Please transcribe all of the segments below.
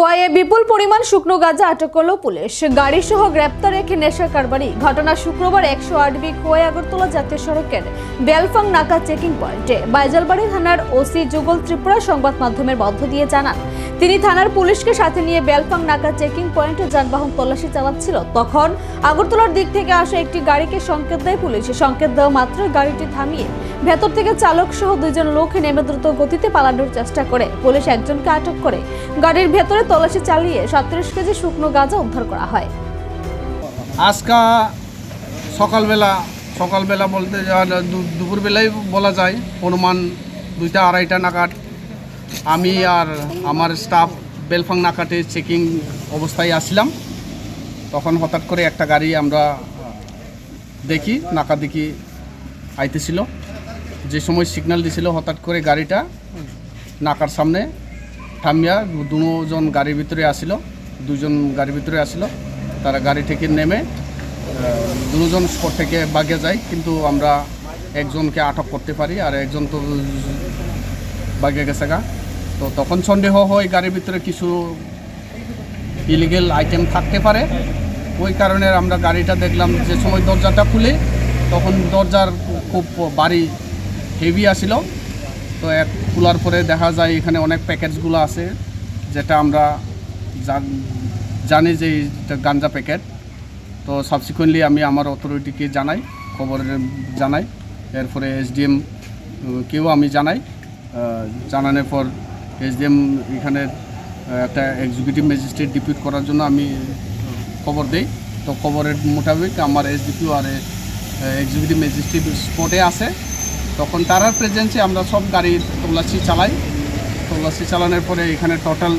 খোয়াইয়ে বিপুল পরিমাণ শুকনো গাঁজা আটক করল পুলিশ। গাড়ি সহ গ্রেপ্তার রেখে নেশা কারবারি। ঘটনা শুক্রবার একশো আট বি খোয়াই আগরতলা জাতীয় সড়কের বেলফাং নাকা চেকিং পয়েন্টে। বাইজালবাড়ি থানার ওসি যুগল ত্রিপুরা সংবাদ মাধ্যমের মধ্য দিয়ে জানান তিনি থানার পুলিশকে সাথে নিয়ে বেলফাং নাকা চেকিং পয়েন্টে যানবাহন তল্লাশি চালাচ্ছিল। তখন আগরতলার দিক থেকে আসা একটি গাড়িকে সংকেত দেয় পুলিশ। সংকেত দেওয়া মাত্র গাড়িটি থামিয়ে ভেতর থেকে চালক সহ দুইজন লোক নেমে দ্রুত গতিতে পালানোর চেষ্টা করে। পুলিশ একজনকে আটক করে গাড়ির ভেতরে তল্লাশি চালিয়ে সাতত্রিশ কেজি শুকনো গাঁজা উদ্ধার করা হয়। আজকা সকালবেলা সকালবেলা বলতে দুপুরবেলায় বলা যায়, অনুমান দুইটা, আড়াইটা নাগাদ আমি আর আমার স্টাফ বেলফাং নাকাটে চেকিং অবস্থায় আসছিলাম তখন হঠাৎ করে একটা গাড়ি আমরা দেখি, নাকা দেখি আইতেছিল। যে সময় সিগন্যাল দিছিল, হঠাৎ করে গাড়িটা নাকার সামনে থামিয়া দুজন গাড়ির ভিতরে আসিল। দুজন গাড়ির ভিতরে আসিল। তারা গাড়ি থেকে নেমে দুজন স্পট থেকে বাগে যায়। কিন্তু আমরা একজনকে আটক করতে পারি, আর একজন তো বাগে গেছে গা। তো তখন সন্দেহ হয় গাড়ির ভিতরে কিছু ইলিগেল আইটেম থাকতে পারে। ওই কারণে আমরা গাড়িটা দেখলাম যে সময় দরজাটা খুলে, তখন দরজার খুব বাড়ি হেভি আসিল। তো এক খোলার পরে দেখা যায় এখানে অনেক প্যাকেটসগুলো আছে, যেটা আমরা জানি যে গাঞ্জা প্যাকেট। তো সাবসিকুয়েন্টলি আমি আমার অথরিটিকে জানাই, খবর জানাই। এরপরে এসডিএম কেও আমি জানাই। জানানোর পর এসডিএম এখানে একটা এক্সিকিউটিভ ম্যাজিস্ট্রেট ডিপিউট করার জন্য আমি খবর দেই। তো খবরের মোতাবেক আমার এসডিপিও আর এক্সিকিউটিভ ম্যাজিস্ট্রেট স্পটে আছে। তখন তারার প্রেজেন্সে আমরা সব গাড়ি তল্লাশি চালাই। তল্লাশি চালানোর পরে এখানে total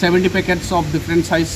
seventy packets of different size